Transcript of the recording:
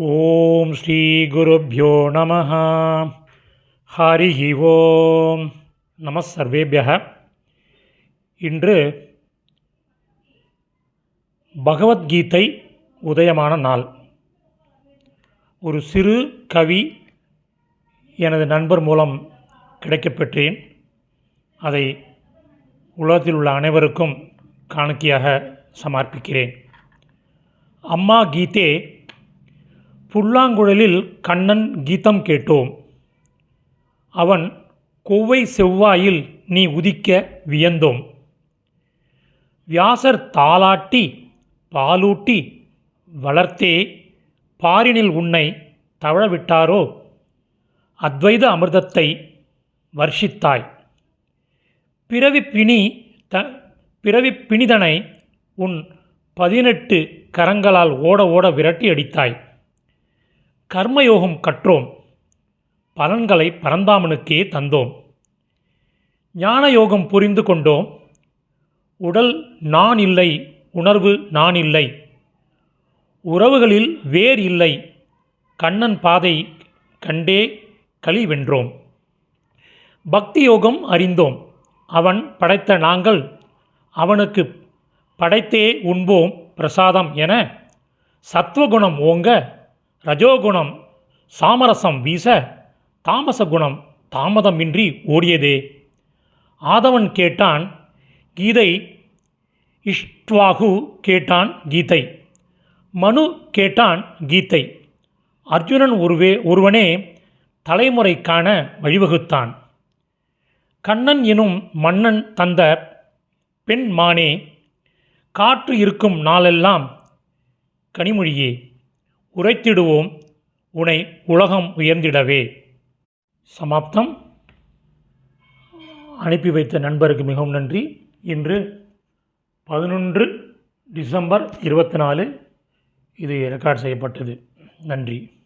ஓம் ஸ்ரீ குருப்யோ நம ஹரி ஓம். நம சர்வேபியக. இன்று பகவத்கீதை உதயமான நாள். ஒரு சிறு கவி எனது நண்பர் மூலம் கிடைக்கப்பெற்றேன். அதை உலகத்தில் உள்ள அனைவருக்கும் காணிக்கையாக சமர்ப்பிக்கிறேன். அம்மா கீதே புல்லாங்குழலில் கண்ணன் கீதம் கேட்டோம். அவன் கொவ்வை செவ்வாயில் நீ உதிக்க வியந்தோம். வியாசர் தாலாட்டி பாலூட்டி வளர்த்தே பாரினில் உன்னை தவழவிட்டாரோ? அத்வைத அமிர்தத்தை வர்ஷித்தாய். பிறவி பிணி த பிறவி பிணிதனை உன் பதினெட்டு கரங்களால் ஓட ஓட விரட்டி அடித்தாய். கர்மயோகம் கற்றோம். பலன்களை பரந்தாமனுக்கே தந்தோம். ஞான யோகம் புரிந்து கொண்டோம். உடல் நான் இல்லை உணர்வு நான் இல்லை உறவுகளில் வேர் இல்லை. கண்ணன் பாதை கண்டே களி வென்றோம். பக்தி யோகம் அறிந்தோம். அவன் படைத்த நாங்கள் அவனுக்கு படைத்தே உண்போம் பிரசாதம் என சத்வகுணம் ஓங்க ரஜோகுணம் சாமரசம் வீச தாமச குணம் தாமதமின்றி ஓடியதே. ஆதவன் கேட்டான் கீதை இஷ்ட்வாகு கேட்டான் கீதை. மனு கேட்டான் கீதை. அர்ஜுனன் ஒருவே ஒருவனே தலைமுறைக்கான வழிவகுத்தான். கண்ணன் எனும் மன்னன் தந்த பெண் மானே காற்று இருக்கும் நாளெல்லாம் கனிமொழியே. உரைத்திடுவோம் உனை உலகம் உயர்ந்திடவே. சமாப்தம். அனுப்பி வைத்த நண்பருக்கு மிகவும் நன்றி. இன்று பதினொன்று டிசம்பர் இருபத்தி நாலு. இது ரெக்கார்ட் செய்யப்பட்டது. நன்றி.